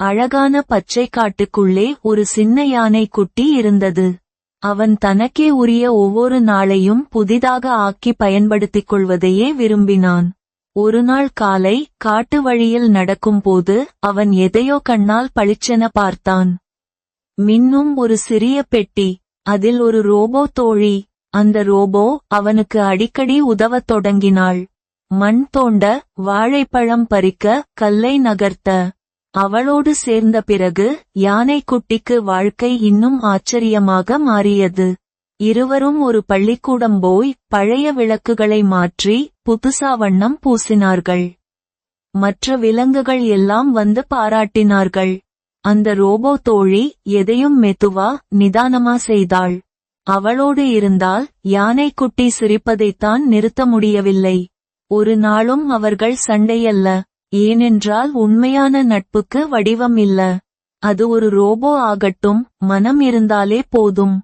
அழகான பச்சை காட்டுக்குள்ளே ஒரு சின்ன யானை குட்டி இருந்தது. அவன் தனக்கே உரிய ஒவ்வொரு நாளையும் புதிதாக ஆக்கி பயன்படுத்திக் கொள்வதையே விரும்பினான். ஒருநாள் காலை காட்டு வழியில் நடக்கும்போது அவன் எதையோ கண்ணால் பளிச்சென பார்த்தான். மின்னும் ஒரு சிறிய பெட்டி அதில் ஒரு ரோபோ தோழி. அந்த ரோபோ அவனுக்கு அடிக்கடி உதவத் தொடங்கினாள். மண் தோண்ட வாழைப்பழம் பறிக்க கல்லை நகர்த்த. அவளோடு சேர்ந்த பிறகு யானைக்குட்டிக்கு வாழ்க்கை இன்னும் ஆச்சரியமாக மாறியது. இருவரும் ஒரு பள்ளிக்கூடம் போய் பழைய விளக்குகளை மாற்றி புதுசா வண்ணம் பூசினார்கள். மற்ற விலங்குகள் எல்லாம் வந்து பாராட்டினார்கள். அந்த ரோபோ தோழி எதையும் மெதுவா நிதானமா செய்தாள். அவளோடு இருந்தால் யானைக்குட்டி சிரிப்பதைத்தான் நிறுத்த முடியவில்லை. ஒரு நாளும் அவர்கள் சண்டையல்ல. ஏனென்றால் உண்மையான நட்புக்கு வடிவம் இல்ல. அது ஒரு ரோபோ ஆகட்டும் மனம் இருந்தாலே போதும்.